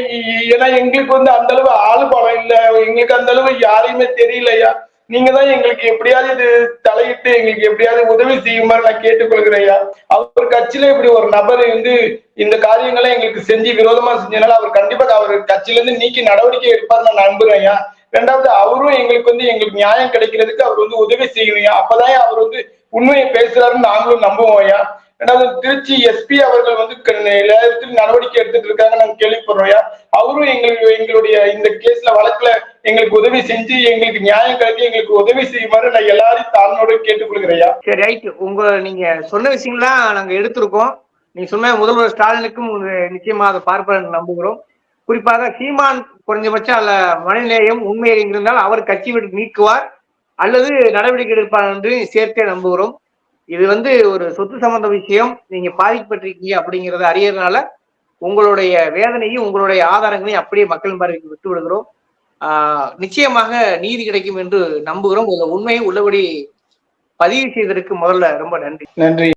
ஏன்னா எங்களுக்கு வந்து அந்த அளவு ஆளு பலம் இல்ல எங்களுக்கு அந்த அளவு யாரையுமே தெரியலையா? நீங்க தான் எங்களுக்கு எப்படியாவது இது தலையிட்டு எங்களுக்கு எப்படியாவது உதவி செய்யுமாறு நான் கேட்டுக்கொள்கிறேன்யா அவர் கட்சியில இப்படி ஒரு நபர் வந்து இந்த காரியங்களை எங்களுக்கு செஞ்சு விரோதமா செஞ்சதுனால அவர் கண்டிப்பா அவர் கட்சியில இருந்து நீக்கி நடவடிக்கை எடுப்பார் நான் நம்புறேன்யா ரெண்டாவது அவரும் எங்களுக்கு வந்து எங்களுக்கு நியாயம் கிடைக்கிறதுக்கு அவர் வந்து உதவி செய்யணும்யா அப்பதான் அவர் வந்து உண்மையை பேசுறாருன்னு நாங்களும் நம்புவோம் ஐயா. ரெண்டாவது திருச்சி எஸ்பி அவர்கள் வந்து நடவடிக்கை எடுத்துட்டு இருக்காங்க. நாங்க கேள்விப்படுறோம் அவரும் எங்களுக்கு எங்களுடைய இந்த கேஸ்ல வழக்குல எங்களுக்கு உதவி செஞ்சு எங்களுக்கு நியாயம் கிடைக்க எங்களுக்கு உதவி செய்யுமாறு நான் எல்லாரையும் தாழ்மையோட கேட்டுக்கொள்கிறேயா சரி ரைட் உங்க நீங்க சொன்ன விஷயங்கள்லாம் நாங்க எடுத்திருக்கோம். நீங்க சொன்ன முதல்வர் ஸ்டாலினுக்கும் நிச்சயமா அதை பார்ப்பேன் நம்புகிறோம். குறிப்பாக சீமான் குறைஞ்சபட்சம் அல்ல மனநிலையம் உண்மை இருந்தால் அவர் கட்சி விட்டு நீக்குவார் அல்லது நடவடிக்கை எடுப்பார் என்று சேர்த்தே நம்புகிறோம். இது வந்து ஒரு சொத்து சம்பந்த விஷயம். நீங்க பாதிக்கப்பட்டிருக்கீங்க அப்படிங்கறத அறியறதுனால உங்களுடைய வேதனையும் உங்களுடைய ஆதாரங்களையும் அப்படியே மக்கள் பார்வைக்கு விட்டு விடுகிறோம். ஆஹ் நிச்சயமாக நீதி கிடைக்கும் என்று நம்புகிறோம். உங்க உண்மையை உள்ளபடி பதிவு செய்ததற்கு முதல்ல ரொம்ப நன்றி. நன்றி.